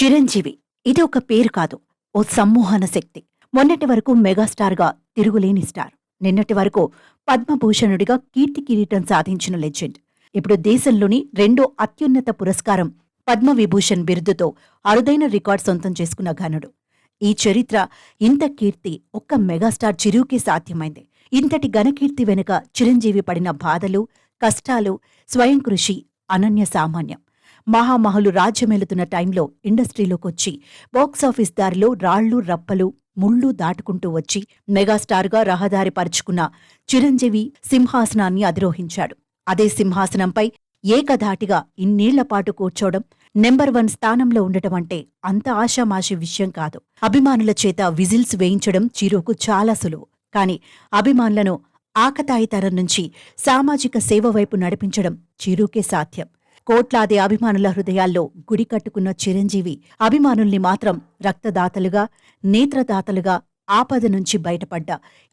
చిరంజీవి. ఇది ఒక పేరు కాదు ఓ సమ్మోహన శక్తి. మొన్నటి వరకు మెగాస్టార్గా తిరుగులేని స్టార్. నిన్నటి వరకు పద్మభూషణుడిగా కీర్తి కిరీటం సాధించిన లెజెండ్. ఇప్పుడు దేశంలోని రెండో అత్యున్నత పురస్కారం పద్మవిభూషణ్ బిరుదుతో అరుదైన రికార్డ్ సొంతం చేసుకున్న ఘనుడు. ఈ చరిత్ర ఇంత కీర్తి ఒక్క మెగాస్టార్ చిరుకే సాధ్యమైంది. ఇంతటి ఘనకీర్తి వెనుక చిరంజీవి పడిన బాధలు కష్టాలు స్వయం కృషి అనన్య సామాన్యం. మహామహులు రాజ్యమేలుతున్న టైంలో ఇండస్ట్రీలోకొచ్చి బాక్సాఫీస్ దారిలో రాళ్ళు రప్పలు ముళ్ళు దాటుకుంటూ వచ్చి మెగాస్టార్గా రహదారి పరుచుకున్న చిరంజీవి సింహాసనాన్ని అధిరోహించాడు. అదే సింహాసనంపై ఏకధాటిగా ఇన్నేళ్ళపాటు కూర్చోవడం నెంబర్ వన్ స్థానంలో ఉండటం అంటే అంత ఆషామాషి విషయం కాదు. అభిమానుల చేత విజిల్స్ వేయించడం చిరుకు చాలా సులువు. కాని అభిమానులను ఆకతాయితనం నుంచి సామాజిక సేవ వైపు నడిపించడం చిరుకే సాధ్యం. కోట్లాది అభిమానుల హృదయాల్లో గుడి కట్టుకున్న చిరంజీవి అభిమానుల్ని మాత్రం రక్తదాతలుగా నేత్రదాతలుగా ఆపద నుంచి బయటపడ్డ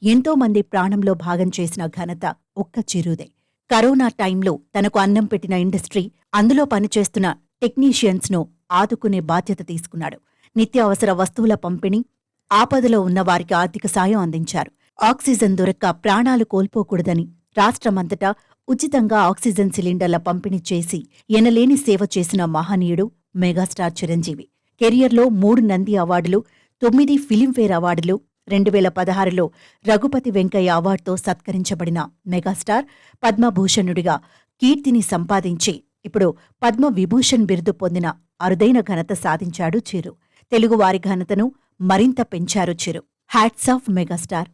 ఎంతో మంది ప్రాణంలో భాగం చేసిన ఘనత ఒక్క చిరుదే. కరోనా టైంలో తనకు అన్నం పెట్టిన ఇండస్ట్రీ అందులో పనిచేస్తున్న టెక్నీషియన్స్ను ఆదుకునే బాధ్యత తీసుకున్నాడు. నిత్యావసర వస్తువుల పంపిణీ ఆపదలో ఉన్న వారికి ఆర్థిక సాయం అందించారు. ఆక్సిజన్ దొరక్క ప్రాణాలు కోల్పోకూడదని రాష్ట్రమంతటా ఉచితంగా ఆక్సిజన్ సిలిండర్ల పంపిణీ చేసి ఎనలేని సేవ చేసిన మహనీయుడు మెగాస్టార్ చిరంజీవి. కెరియర్లో మూడు నంది అవార్డులు తొమ్మిది ఫిలింఫేర్ అవార్డులు రెండు వేల పదహారులో రఘుపతి వెంకయ్య అవార్డుతో సత్కరించబడిన మెగాస్టార్ పద్మభూషణుడిగా కీర్తిని సంపాదించి ఇప్పుడు పద్మ విభూషణ్ బిరుదు పొందిన అరుదైన ఘనత సాధించాడు చిరు. తెలుగువారి ఘనతను మరింత పెంచారు చిరు. Hats off megastar.